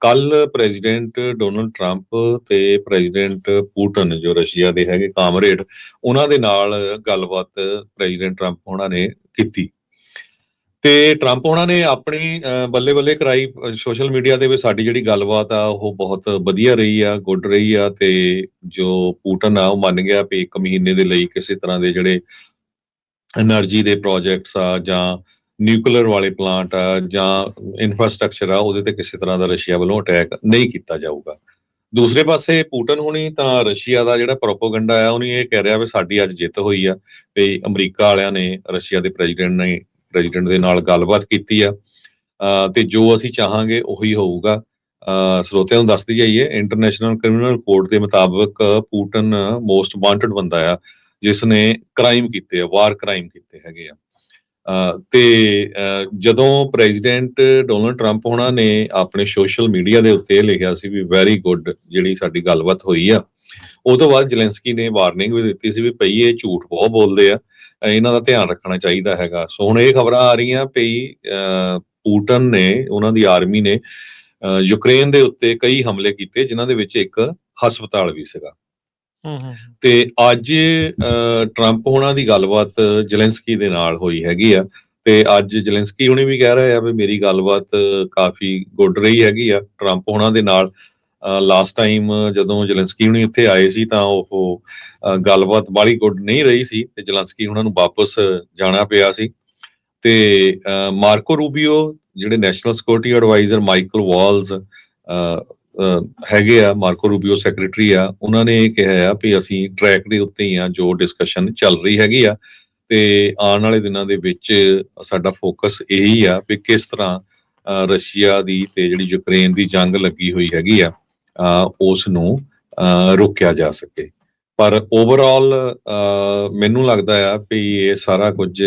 ਕੱਲ president Donald Trump ਤੇ president Putin, ਜੋ ਰਸ਼ੀਆ ਦੇ ਹੈਗੇ ਕਾਮਰੇਡ, ਉਹਨਾਂ ਦੇ ਨਾਲ ਗੱਲਬਾਤ ਪ੍ਰੈਜ਼ੀਡੈਂਟ ਟਰੰਪ ਉਹਨਾਂ ਨੇ ਕੀਤੀ। ਤੇ ਟਰੰਪ ਉਹਨਾਂ ਨੇ ਆਪਣੀ ਬੱਲੇ ਬੱਲੇ ਕਰਾਈ ਸੋਸ਼ਲ ਮੀਡੀਆ ਦੇ ਵਿੱਚ ਸਾਡੀ ਜਿਹੜੀ ਗੱਲਬਾਤ ਆ, ਉਹ ਬਹੁਤ ਵਧੀਆ ਰਹੀ ਆ, ਗੁੱਡ ਰਹੀ ਆ, ਤੇ ਜੋ ਪੂਟਨ ਆ, ਉਹ ਮੰਨ ਗਿਆ ਵੀ ਇੱਕ ਮਹੀਨੇ ਦੇ ਲਈ ਕਿਸੇ ਤਰ੍ਹਾਂ ਦੇ ਜਿਹੜੇ એનર્ਜੀ ਦੇ ਪ੍ਰੋਜੈਕਟਸ ਆ ਜਾਂ ਨਿਊਕਲੀਅਰ ਵਾਲੇ ਪਲਾਂਟ ਆ ਜਾਂ ਇਨਫਰਾਸਟ੍ਰਕਚਰ ਆ, ਉਹਦੇ ਤੇ ਕਿਸੇ ਤਰ੍ਹਾਂ ਦਾ ਰਸ਼ੀਆ ਵੱਲੋਂ ਅਟੈਕ ਨਹੀਂ ਕੀਤਾ ਜਾਊਗਾ। ਦੂਸਰੇ ਪਾਸੇ ਪੂਟਨ ਹੁਣੀ ਤਾਂ ਰਸ਼ੀਆ ਦਾ ਜਿਹੜਾ ਪ੍ਰੋਪਗੈਂਡਾ ਆ, ਉਹਨੇ ਇਹ ਕਹਿ ਰਿਹਾ ਵੀ ਸਾਡੀ ਅੱਜ ਜਿੱਤ ਹੋਈ ਆ, ਵੀ ਅਮਰੀਕਾ ਵਾਲਿਆਂ ਨੇ ਰਸ਼ੀਆ ਦੇ ਪ੍ਰੈਜ਼ੀਡੈਂਟ ਨੇ ਪ੍ਰੈਜ਼ੀਡੈਂਟ ਦੇ ਨਾਲ ਗੱਲਬਾਤ ਕੀਤੀ ਆ। ਅਹ ਤੇ ਜੋ ਅਸੀਂ ਚਾਹਾਂਗੇ ਉਹੀ ਹੋਊਗਾ। ਸਰੋਤਿਆਂ ਨੂੰ ਦੱਸਦੀ ਜਾਈਏ ਇੰਟਰਨੈਸ਼ਨਲ ਕ੍ਰਿਮੀਨਲ ਕੋਰਟ ਦੇ ਮੁਤਾਬਕ ਪੂਟਨ ਮੋਸਟ ਵਾਂਟਡ ਬੰਦਾ ਆ ਜਿਸ ਨੇ ਕ੍ਰਾਈਮ ਕੀਤੇ ਆ ਵਾਰ ਕ੍ਰਾਈਮ ਕੀਤੇ ਹੈਗੇ ਆ। ਤੇ ਜਦੋਂ ਪ੍ਰੈਜ਼ੀਡੈਂਟ ਡੋਨਲਡ ਟਰੰਪ ਉਹਨਾਂ ਨੇ ਆਪਣੇ ਸੋਸ਼ਲ ਮੀਡੀਆ ਦੇ ਉੱਤੇ ਇਹ ਲਿਖਿਆ ਸੀ ਵੀ ਵੈਰੀ ਗੁੱਡ ਜਿਹੜੀ ਸਾਡੀ ਗੱਲਬਾਤ ਹੋਈ ਆ, ਉਹ ਤੋਂ ਬਾਅਦ ਜਲੈਂਸਕੀ ਨੇ ਵਾਰਨਿੰਗ ਵੀ ਦਿੱਤੀ ਸੀ ਵੀ ਭਈ ਇਹ ਝੂਠ ਬਹੁਤ ਬੋਲਦੇ ਆ, ਇਹਨਾਂ ਦਾ ਧਿਆਨ ਰੱਖਣਾ ਚਾਹੀਦਾ ਹੈਗਾ। ਸੋ ਹੁਣ ਇਹ ਖਬਰਾਂ ਆ ਰਹੀਆਂ ਭਈ ਪੂਟਨ ਨੇ, ਉਹਨਾਂ ਦੀ ਆਰਮੀ ਨੇ ਯੂਕਰੇਨ ਦੇ ਉੱਤੇ ਕਈ ਹਮਲੇ ਕੀਤੇ, ਜਿਨ੍ਹਾਂ ਦੇ ਵਿੱਚ ਇੱਕ ਹਸਪਤਾਲ ਵੀ ਸੀਗਾ। ਤੇ ਅੱਜ ਟਰੰਪ ਹੋਣਾ ਦੀ ਗੱਲਬਾਤ ਜਲੈਂਸਕੀ ਦੇ ਨਾਲ ਹੋਈ ਹੈਗੀ ਆ। ਤੇ ਅੱਜ ਜਲੈਂਸਕੀ ਹੁਣੇ ਵੀ ਕਹਿ ਰਹੇ ਆ ਵੀ ਮੇਰੀ ਗੱਲਬਾਤ ਕਾਫੀ ਗੁੱਡ ਰਹੀ ਹੈਗੀ ਆ ਟਰੰਪ ਹੋਣਾ ਦੇ ਨਾਲ। ਲਾਸਟ ਟਾਈਮ ਜਦੋਂ ਜਲੈਂਸਕੀ ਹੁਣੀ ਇੱਥੇ ਆਏ ਸੀ ਤਾਂ ਉਹ ਗੱਲਬਾਤ ਬਾਲੀ ਗੁੱਡ ਨਹੀਂ ਰਹੀ ਸੀ ਤੇ ਜਲੈਂਸਕੀ ਉਹਨਾਂ ਨੂੰ ਵਾਪਸ ਜਾਣਾ ਪਿਆ ਸੀ। ਤੇ ਅਹ, ਮਾਰਕੋ ਰੂਬੀਓ ਜਿਹੜੇ national security adviser Michael Waltz ਅਹ, ਹੈਗੇ ਆ ਮਾਰਕੋ ਰੂਬੀਓ ਸੈਕਟਰੀ ਆ ਉਹਨਾਂ ਨੇ ਇਹ ਕਿਹਾ ਆ ਵੀ ਅਸੀਂ ਟਰੈਕ ਦੇ ਉੱਤੇ ਹੀ ਆ ਜੋ ਡਿਸਕਸ਼ਨ ਚੱਲ ਰਹੀ ਹੈਗੀ ਆ ਤੇ ਆਉਣ ਵਾਲੇ ਦਿਨਾਂ ਦੇ ਵਿੱਚ ਸਾਡਾ ਫੋਕਸ ਇਹੀ ਆ ਵੀ ਕਿਸ ਤਰ੍ਹਾਂ ਰਸ਼ੀਆ ਦੀ ਤੇ ਜਿਹੜੀ ਯੂਕਰੇਨ ਦੀ ਜੰਗ ਲੱਗੀ ਹੋਈ ਹੈਗੀ ਆ ਅਹ, ਉਸ ਨੂੰ ਅਹ, ਰੋਕਿਆ ਜਾ ਸਕੇ। ਪਰ ਓਵਰਆਲ ਮੈਨੂੰ ਲੱਗਦਾ ਆ ਵੀ ਇਹ ਸਾਰਾ ਕੁਝ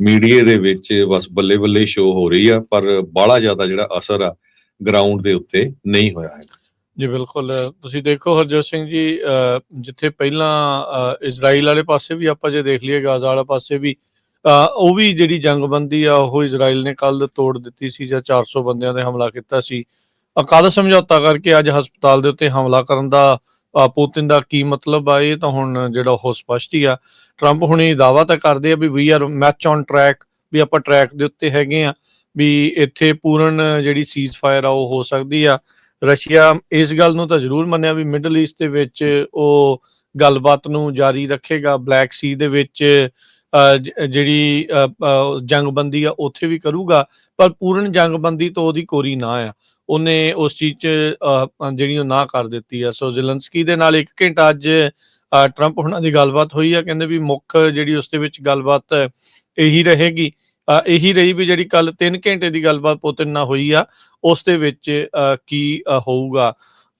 ਮੀਡੀਆ ਦੇ ਵਿੱਚ ਬਸ ਬੱਲੇ ਬੱਲੇ ਸ਼ੋ ਹੋ ਰਹੀ ਆ ਪਰ ਬਾਹਲਾ ਜ਼ਿਆਦਾ ਜਿਹੜਾ ਅਸਰ ਆ ਗਰਾਊਂਡ ਦੇ ਉੱਤੇ ਨਹੀਂ ਹੋਇਆ ਹੈ ਜੀ ਬਿਲਕੁਲ। ਤੁਸੀਂ ਦੇਖੋ ਹਰਜੋਤ ਸਿੰਘ ਜੀ ਜਿੱਥੇ ਪਹਿਲਾਂ ਇਜ਼ਰਾਈਲ ਵਾਲੇ ਪਾਸੇ ਵੀ ਆਪਾਂ ਜੇ ਦੇਖ ਲਈਏ ਗਾਜ਼ਾ ਵਾਲੇ ਪਾਸੇ ਵੀ ਉਹ ਵੀ ਜਿਹੜੀ ਜੰਗਬੰਦੀ ਆ ਉਹ ਇਜ਼ਰਾਈਲ ਨੇ ਕੱਲ ਤੋੜ ਦਿੱਤੀ ਸੀ ਜਾਂ 400 ਬੰਦਿਆਂ ਤੇ ਹਮਲਾ ਕੀਤਾ ਸੀ। ਅਕਾਦ ਸਮਝੌਤਾ ਕਰਕੇ ਅੱਜ ਹਸਪਤਾਲ ਦੇ ਉੱਤੇ ਹਮਲਾ ਕਰਨ ਦਾ ਅ, ਪੁਤਿਨ ਦਾ ਕੀ ਮਤਲਬ ਆ? ਇਹ ਤਾਂ ਹੁਣ ਜਿਹੜਾ ਉਹ ਸਪਸ਼ਟ ਹੀ ਆ। ਟਰੰਪ ਹੁਣੇ ਦਾਵਾ ਤਾਂ ਕਰਦੇ ਆ ਵੀ we are match on track ਵੀ ਆਪਾਂ ਟਰੈਕ ਦੇ ਉੱਤੇ ਹੈਗੇ ਆ। ਵੀ ਇੱਥੇ ਪੂਰਨ ਜਿਹੜੀ ਸੀਜ਼ ਫਾਇਰ ਆ ਉਹ ਹੋ ਸਕਦੀ ਆ। ਰਸ਼ੀਆ ਇਸ ਗੱਲ ਨੂੰ ਤਾਂ ਜ਼ਰੂਰ ਮੰਨਿਆ ਵੀ ਮਿਡਲ ਈਸਟ ਦੇ ਵਿੱਚ ਉਹ ਗੱਲਬਾਤ ਨੂੰ ਜਾਰੀ ਰੱਖੇਗਾ। ਬਲੈਕ ਸੀ ਦੇ ਵਿੱਚ ਜਿਹੜੀ ਜੰਗਬੰਦੀ ਆ ਉੱਥੇ ਵੀ ਕਰੂਗਾ ਪਰ ਪੂਰਨ ਜੰਗਬੰਦੀ ਤੋਂ ਉਹਦੀ ਕੋਰੀ ਨਾ ਆ। ਉਹਨੇ ਉਸ ਚੀਜ਼ 'ਚ ਅ, ਜਿਹੜੀ ਉਹ ਨਾ ਕਰ ਦਿੱਤੀ ਆ। ਸੋ ਜ਼ੈਲੈਂਸਕੀ ਦੇ ਨਾਲ ਇੱਕ ਘੰਟਾ ਅੱਜ ਟਰੰਪ ਉਹਨਾਂ ਦੀ ਗੱਲਬਾਤ ਹੋਈ ਆ। ਕਹਿੰਦੇ ਵੀ ਮੁੱਖ ਜਿਹੜੀ ਉਸ ਦੇ ਵਿੱਚ ਗੱਲਬਾਤ ਇਹੀ ਰਹੇਗੀ। ਇਹੀ ਰਹੀ ਵੀ ਜਿਹੜੀ ਕੱਲ 3 ਘੰਟੇ ਦੀ ਗੱਲਬਾਤ ਪੁਤਿਨ ਨਾਲ ਹੋਈ ਆ, ਉਸ ਦੇ ਵਿੱਚ ਕੀ ਹੋਊਗਾ।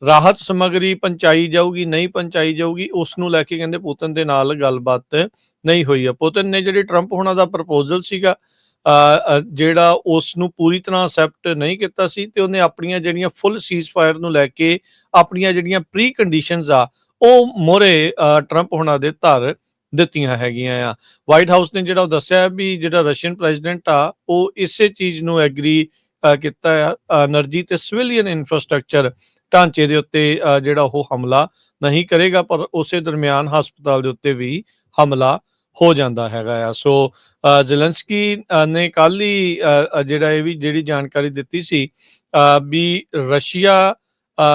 ਰਾਹਤ ਸਮਗਰੀ ਪਹੁੰਚਾਈ ਜਾਊਗੀ, ਨਹੀਂ ਪਹੁੰਚਾਈ ਜਾਊਗੀ ਉਸ ਨੂੰ ਲੈ ਕੇ ਕਹਿੰਦੇ ਪੁਤਿਨ ਦੇ ਨਾਲ ਗੱਲਬਾਤ ਨਹੀਂ ਹੋਈ ਆ। ਪੁਤਿਨ ਨੇ ਜਿਹੜੀ ਟਰੰਪ ਹੋਣਾ ਦਾ ਪ੍ਰਪੋਜ਼ਲ ਸੀਗਾ ਜਿਹੜਾ ਉਸ ਨੂੰ ਪੂਰੀ ਤਰ੍ਹਾਂ ਅਸੈਪਟ ਨਹੀਂ ਕੀਤਾ ਸੀ ਤੇ ਉਹਨੇ ਆਪਣੀਆਂ ਜਿਹੜੀਆਂ ਫੁੱਲ ਸੀਜ਼ ਫਾਇਰ ਨੂੰ ਲੈ ਕੇ ਆਪਣੀਆਂ ਜਿਹੜੀਆਂ ਪ੍ਰੀ ਕੰਡੀਸ਼ਨਸ ਆ, ਉਹ ਮੋਰੇ ਟਰੰਪ ਹੋਣਾ ਦੇ ਧਰ ਦਿੱਤੀਆਂ ਹੈਗੀਆਂ ਆ। ਵਾਈਟ ਹਾਊਸ ਨੇ ਜਿਹੜਾ ਉਹ ਦੱਸਿਆ ਵੀ ਜਿਹੜਾ ਰਸ਼ੀਅਨ ਪ੍ਰੈਜ਼ੀਡੈਂਟ ਆ, ਉਹ ਇਸੇ ਚੀਜ਼ ਨੂੰ ਐਗਰੀ ਕੀਤਾ ਆ એનર્ਜੀ ਤੇ ਸਿਵਿਲੀਅਨ ਇਨਫਰਾਸਟ੍ਰਕਚਰ ਢਾਂਚੇ ਦੇ ਉੱਤੇ ਜਿਹੜਾ ਉਹ ਹਮਲਾ ਨਹੀਂ ਕਰੇਗਾ, ਪਰ ਉਸੇ ਦਰਮਿਆਨ ਹਸਪਤਾਲ ਦੇ ਉੱਤੇ ਵੀ ਹਮਲਾ ਹੋ ਜਾਂਦਾ ਹੈਗਾ ਆ। ਸੋ ਜ਼ੈਲੈਂਸਕੀ ਨੇ ਕੱਲ ਹੀ ਜਿਹੜਾ ਇਹ ਵੀ ਜਿਹੜੀ ਜਾਣਕਾਰੀ ਦਿੱਤੀ ਸੀ ਵੀ ਰਸ਼ੀਆ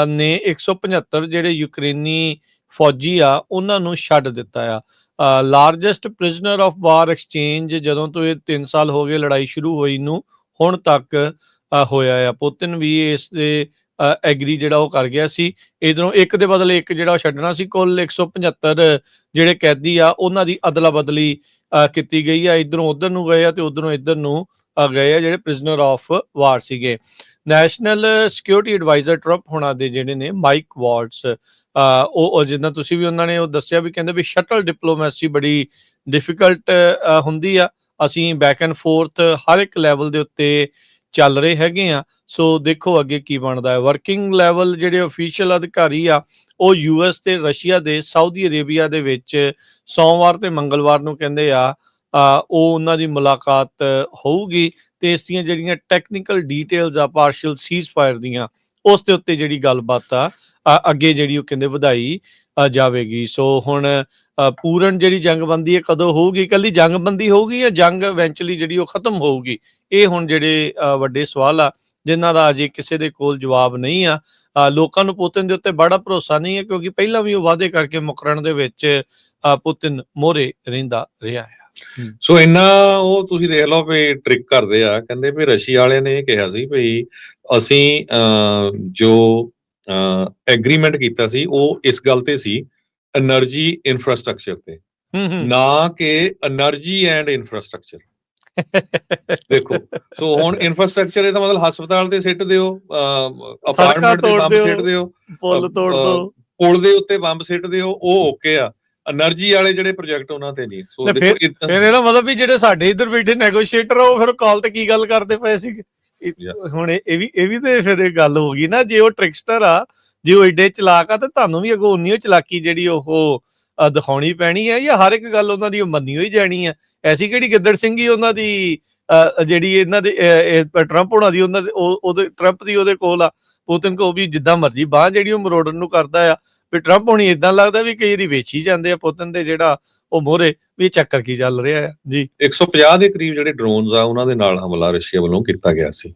ਨੇ 175 ਜਿਹੜੇ ਯੂਕਰੇਨੀ ਫੌਜੀ ਆ, ਉਹਨਾਂ ਨੂੰ ਛੱਡ ਦਿੱਤਾ ਆ। Largest prisoner of war exchange ਜਦੋਂ ਤੋਂ ਇਹ 3 ਸਾਲ ਹੋ ਗਏ ਲੜਾਈ ਸ਼ੁਰੂ ਹੋਈ ਨੂੰ ਹੁਣ ਤੱਕ ਹੋਇਆ ਆ। ਪੁਤਿਨ ਵੀ ਇਸ ਦੇ ਐਗਰੀ ਜਿਹੜਾ ਉਹ ਕਰ ਗਿਆ ਸੀ। ਇਧਰੋਂ ਇੱਕ ਦੇ ਬਦਲੇ ਇੱਕ ਜਿਹੜਾ ਛੱਡਣਾ ਸੀ ਕੁੱਲ 175 ਜਿਹੜੇ ਕੈਦੀ ਆ ਉਹਨਾਂ ਦੀ ਅਦਲਾ ਬਦਲੀ ਅ, ਕੀਤੀ ਗਈ ਆ। ਇਧਰੋਂ ਉਧਰ ਨੂੰ ਗਏ ਆ ਤੇ ਉਧਰੋਂ ਇੱਧਰ ਨੂੰ ਗਏ ਆ ਜਿਹੜੇ ਪ੍ਰਿਜ਼ਨਰ ਆਫ ਵਾਰ ਸੀਗੇ। ਨੈਸ਼ਨਲ ਸਿਕਿਉਰਿਟੀ ਐਡਵਾਈਜ਼ਰ ਟਰੰਪ ਹੋਣਾ ਦੇ ਜਿਹੜੇ ਨੇ ਮਾਈਕ ਵਾਲਟਸ ਉਹ ਜਿੱਦਾਂ ਤੁਸੀਂ ਵੀ ਉਹਨਾਂ ਨੇ ਉਹ ਦੱਸਿਆ ਵੀ ਕਹਿੰਦੇ ਵੀ ਸ਼ਟਲ ਡਿਪਲੋਮੈਸੀ ਬੜੀ ਡਿਫਿਕਲਟ ਹੁੰਦੀ ਆ। ਅਸੀਂ ਬੈਕ ਐਂਡ ਫੋਰਥ ਹਰ ਇੱਕ ਲੈਵਲ ਦੇ ਉੱਤੇ ਚੱਲ ਰਹੇ ਹੈਗੇ ਆ। ਸੋ ਦੇਖੋ ਅੱਗੇ ਕੀ ਬਣਦਾ ਹੈ। ਵਰਕਿੰਗ ਲੈਵਲ ਜਿਹੜੇ ਅਫੀਸ਼ੀਅਲ ਅਧਿਕਾਰੀ ਆ, ਉਹ ਯੂਐਸ ਤੇ ਰਸ਼ੀਆ ਦੇ ਸਾਊਦੀ ਅਰੇਬੀਆ ਦੇ ਵਿੱਚ ਸੋਮਵਾਰ ਤੇ ਮੰਗਲਵਾਰ ਨੂੰ ਕਹਿੰਦੇ ਆ ਉਹ ਉਹਨਾਂ ਦੀ ਮੁਲਾਕਾਤ ਹੋਊਗੀ ਤੇ ਇਸ ਦੀਆਂ ਜਿਹੜੀਆਂ ਟੈਕਨੀਕਲ ਡੀਟੇਲਸ ਆ ਪਾਰਸ਼ਲ ਸੀਜ਼ ਫਾਇਰ ਦੀਆਂ, ਉਸ ਦੇ ਉੱਤੇ ਜਿਹੜੀ ਗੱਲਬਾਤ ਆ ਅੱਗੇ ਜਿਹੜੀ ਉਹ ਕਹਿੰਦੇ ਵਧਾਈ ਜਾਵੇਗੀ। ਸੋ ਹੁਣ ਪੂਰਨ ਜਿਹੜੀ ਜੰਗਬੰਦੀ ਹੈ ਕਦੋਂ ਹੋਊਗੀ? ਇਕੱਲੀ ਜੰਗਬੰਦੀ ਹੋਊਗੀ ਜਾਂ ਜੰਗ ਇਵੈਂਚੁਅਲੀ ਜਿਹੜੀ ਉਹ ਖਤਮ ਹੋਊਗੀ? ਇਹ ਹੁਣ ਜਿਹੜੇ ਵੱਡੇ ਸਵਾਲ ਆ ਜਿਨ੍ਹਾਂ ਦਾ ਅਜੇ ਕਿਸੇ ਦੇ ਕੋਲ ਜਵਾਬ ਨਹੀਂ ਆ। ਲੋਕਾਂ ਨੂੰ ਪੁਤਿਨ ਦੇ ਉੱਤੇ ਬੜਾ ਭਰੋਸਾ ਨਹੀਂ ਹੈ ਕਿਉਂਕਿ ਪਹਿਲਾਂ ਵੀ ਉਹ ਵਾਅਦੇ ਕਰਕੇ ਮੁਕਰਨ ਦੇ ਵਿੱਚ ਪੁਤਿਨ ਮੋਰੇ ਰਹਿੰਦਾ ਰਿਹਾ ਹੈ। ਸੋ ਇੰਨਾ ਉਹ ਤੁਸੀਂ ਦੇਖ ਲਓ ਵੀ ਟ੍ਰਿਕ ਕਰਦੇ ਆ। ਕਹਿੰਦੇ ਵੀ ਰਸ਼ੀਆ ਵਾਲਿਆਂ ਨੇ ਇਹ ਕਿਹਾ ਸੀ ਵੀ ਅਸੀਂ ਅਹ, ਜੋ ਐਗਰੀਮੈਂਟ ਕੀਤਾ ਸੀ ਉਹ ਇਸ ਗੱਲ ਤੇ ਸੀ એનર્ਜੀ ਇਨਫਰਾਸਟ੍ਰਕਚਰ ਤੇ। ਨਾ ਕਿ એનર્ਜੀ ਐਂਡ ਇਨਫਰਾਸਟ੍ਰਕਚਰ ਦੇਖੋ ਸੋ ਹੁਣ ਇਨਫਰਾਸਟ੍ਰਕਚਰ ਇਹਦਾ ਮਤਲਬ ਹਸਪਤਾਲ ਤੇ ਸਿੱਟ ਦਿਓ ਅਪਾਰਟਮੈਂਟ ਤੇ ਬੰਬ ਸਿੱਟ ਦਿਓ ਪੁਲ ਤੋੜ ਦਿਓ। ਪੁਲ ਦੇ ਉੱਤੇ ਬੰਬ ਸਿੱਟ ਦਿਓ ਉਹ ਓਕੇ ਆ। એનર્ਜੀ ਵਾਲੇ ਜਿਹੜੇ ਪ੍ਰੋਜੈਕਟ ਉਹਨਾਂ ਤੇ ਨਹੀਂ। ਸੋ ਦੇਖੋ ਇਹਦਾ ਮਤਲਬ ਵੀ ਜਿਹੜੇ ਸਾਡੇ ਇੱਧਰ ਬੈਠੇ ਨੈਗੋਸ਼ੀਏਟਰ ਉਹ ਫਿਰ ਕਾਲ ਤੇ ਕੀ ਗੱਲ ਕਰਦੇ ਪਏ ਸੀਗੇ? ਹੁਣ ਇਹ ਇਹ ਵੀ ਇਹ ਵੀ ਤੇ ਫਿਰ ਇਹ ਗੱਲ ਹੋ ਗਈ ਨਾ ਜੇ ਉਹ ਟ੍ਰਿਕਸਟਰ ਆ ਜੇ ਉਹ ਏਡੇ ਚਲਾਕ ਆ ਤੇ ਤੁਹਾਨੂੰ ਵੀ ਅਗੋਂ ਉਨੀ ਓ ਚਲਾਕੀ ਜਿਹੜੀ ਉਹ ਅ, ਦਿਖਾਉਣੀ ਪੈਣੀ ਹੈ ਜਾਂ ਹਰ ਇੱਕ ਗੱਲ ਉਹਨਾਂ ਦੀ ਮੰਨੀ ਹੋਈ ਜਾਣੀ ਹੈ ਐਸੀ ਕਿਹੜੀ ਗਿੱਦੜ ਸਿੰਘ ਹੀ ਉਹਨਾਂ ਦੀ ਅ, ਜਿਹੜੀ ਇਹਨਾਂ ਦੇ ਅ, ਇਹ ਟਰੰਪ ਹੋਣਾ ਦੀ ਉਹਨਾਂ ਦੇ ਉਹ- ਉਹਦੇ ਟਰੰਪ ਦੀ ਉਹਦੇ ਕੋਲ ਆ ਪੁਤਿਨ ਕੋ ਵੀ ਜਿੱਦਾਂ ਮਰਜ਼ੀ ਬਾਹ ਜਿਹੜੀ ਉਹ ਮਰੋੜਨ ਨੂੰ ਕਰਦਾ ਆ, ਵੀ ਟਰੰਪ ਹੁਣੀ ਇਦਾਂ ਲੱਗਦਾ ਵੀ ਕਈ ਵਾਰੀ ਵੇਚੀ ਜਾਂਦੇ ਆ ਪੁਤਿਨ ਦੇ ਜਿਹੜਾ ਉਹ ਮੋਹਰੇ, ਵੀ ਇਹ ਚੱਕਰ ਕੀ ਚੱਲ ਰਿਹਾ ਹੈ ਜੀ। 150 ਦੇ ਕਰੀਬ ਜਿਹੜੇ ਡਰੋਨਸ ਆ, ਉਹਨਾਂ ਦੇ ਨਾਲ ਹਮਲਾ ਰਸ਼ੀਆ ਵੱਲੋਂ ਕੀਤਾ ਗਿਆ ਸੀ।